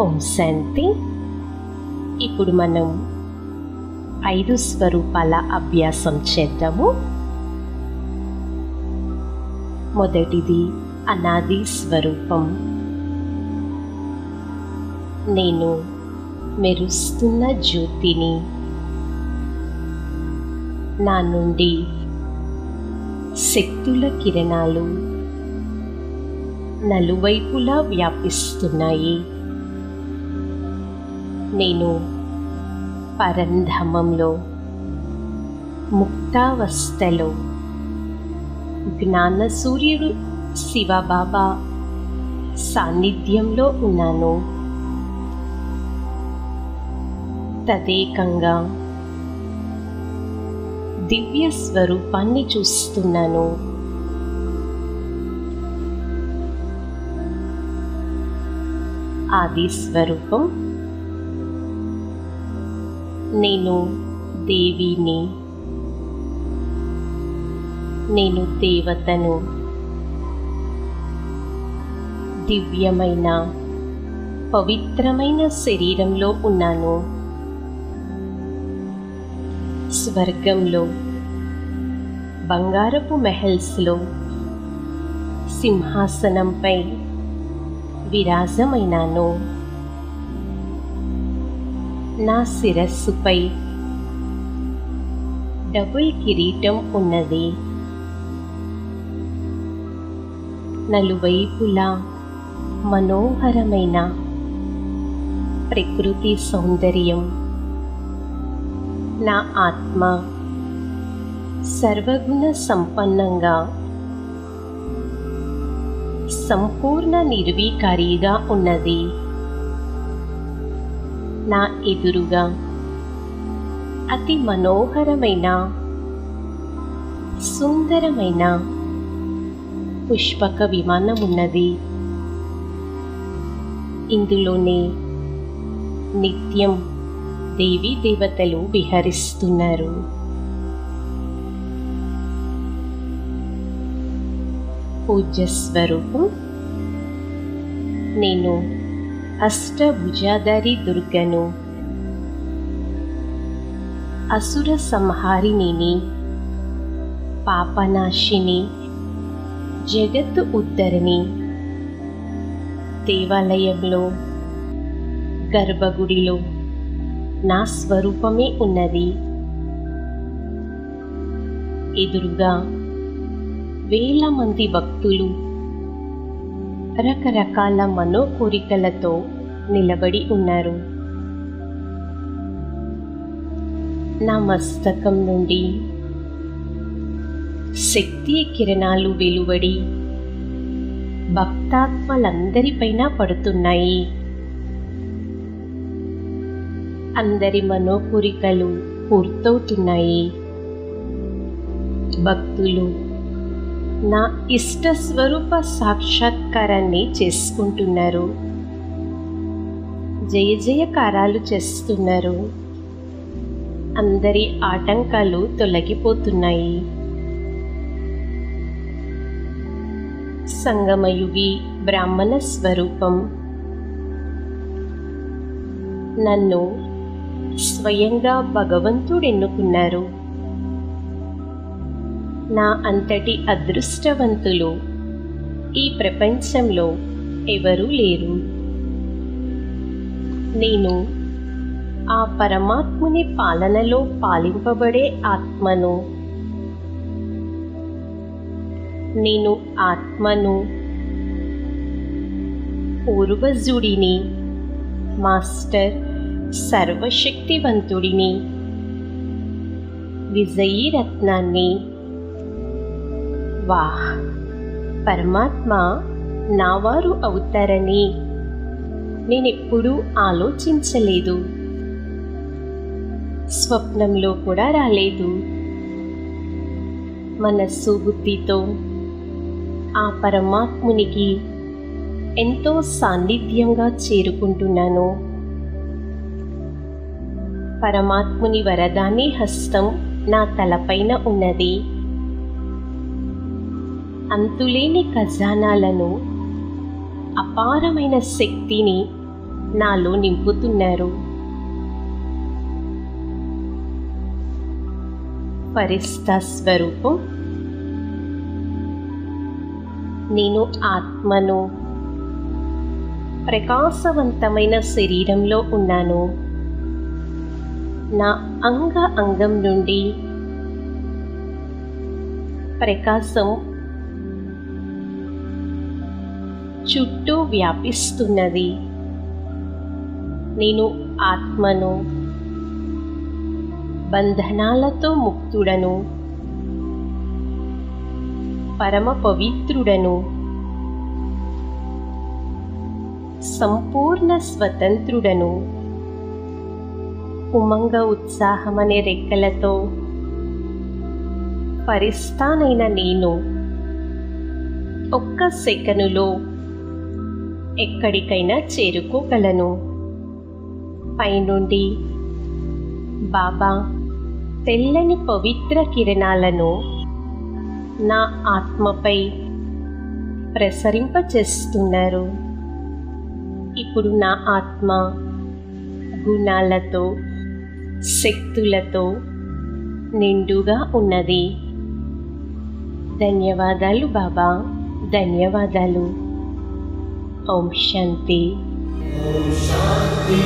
ఓం శాంతి. ఇప్పుడు మనం ఐదు స్వరూపాల అభ్యాసం చేద్దాము. మొదటిది అనాది స్వరూపం. నేను మెరుస్తున్న జ్యోతిని నా నుండి శక్తుల కిరణాలు నలువైపులా వ్యాపిస్తున్నాయి. నేను పరంధమంలో ముక్తావస్థలో జ్ఞాన సూర్యుడు శివబాబా సాన్నిధ్యంలో ఉన్నాను. తదేకంగా దివ్య స్వరూపాన్ని చూస్తున్నాను. ఆది స్వరూపం నేను దేవిని నేను దేవతను దివ్యమైన పవిత్రమైన శరీరంలో ఉన్నాను. స్వర్గంలో బంగారపు మెహల్స్లో సింహాసనంపై విరాజమైనాను. నా శిరస్సుపై డబుల్ కిరీటం ఉన్నది. నలువైపులా మనోహరమైన ప్రకృతి సౌందర్యం. నా ఆత్మ సర్వగుణ సంపన్నంగా సంపూర్ణ నిర్వీకారిగా ఉన్నది. నా ఎదురుగా. అతి మనోహరమైన సుందరమైన పుష్పక విమానం ఉన్నది ఇందులోనే నిత్యం దేవీ దేవతలు విహరిస్తున్నారు. పూజ స్వరూపం నేను అష్టభుజాధారి దుర్గను అసుర సంహారిణిని పాపనాశిని జగత్తు ఉద్ధరిణి దేవాలయంలో గర్భగుడిలో నా స్వరూపమే ఉన్నది ఎదురుగా వేల మంది భక్తులు రకరకాల మనోకోరికలతో నిలబడి ఉన్నారు. నా మస్తకం నుండి శక్తి కిరణాలు వెలువడి భక్తాత్మలందరిపైన పడుతున్నాయి. అందరి మనోకోరికలు పూర్తవుతున్నాయి. భక్తులు నా ఇష్ట స్వరూప సాక్షాత్కారాన్ని చేసుకుంటున్నారు. జయ జయకారాలు చేస్తున్నారు. అందరి ఆటంకాలు తొలగిపోతున్నాయి. సంగమయుగి బ్రాహ్మణ స్వరూపం. నన్ను స్వయంగా భగవంతుడు ఎన్నుకున్నారు. నా అంతటి అదృష్టవంతులు ఈ ప్రపంచంలో ఎవరూ లేరు. నేను ఆ పరమాత్ముని పాలనలో పాలింపబడే ఆత్మను నేను ఆత్మను పూర్వజుడిని మాస్టర్ సర్వశక్తివంతుడిని విజయీ రత్నాన్ని వాహ్ పరమాత్మ నావారు అవుతారని నేనెప్పుడూ ఆలోచించలేదు స్వప్నంలో కూడా రాలేదు మనస్సు బుద్ధితో ఆ పరమాత్మునికి ఎంతో సాన్నిధ్యంగా చేరుకుంటున్నాను పరమాత్ముని వరదాని హస్తం నా తలపైన ఉన్నది అంతులేని ఖజానాలను అపారమైన శక్తిని నాలో నింపుతున్నారు. పరిస్థ స్వరూపం నేను ఆత్మను ప్రకాశవంతమైన శరీరంలో ఉన్నాను. నా అంగ అంగం నుండి ప్రకాశం చుట్టూ వ్యాపిస్తున్నది. నేను ఆత్మను బంధనాలతో ముక్తుడను పరమ పవిత్రుడను సంపూర్ణ స్వతంత్రుడను ఉమంగ ఉత్సాహమనే రెక్కలతో పరిస్థానైన నేను ఒక్క సెకనులో ఎక్కడికైనా చేరుకోగలను. పైనుండి బాబా తెల్లని పవిత్ర కిరణాలను నా ఆత్మపై ప్రసరింపచేస్తున్నారు. ఇప్పుడు నా ఆత్మ గుణాలతో శక్తులతో నిండుగా ఉన్నది. ధన్యవాదాలు బాబా ధన్యవాదాలు. ஓம் சாந்தி ஓம் சாந்தி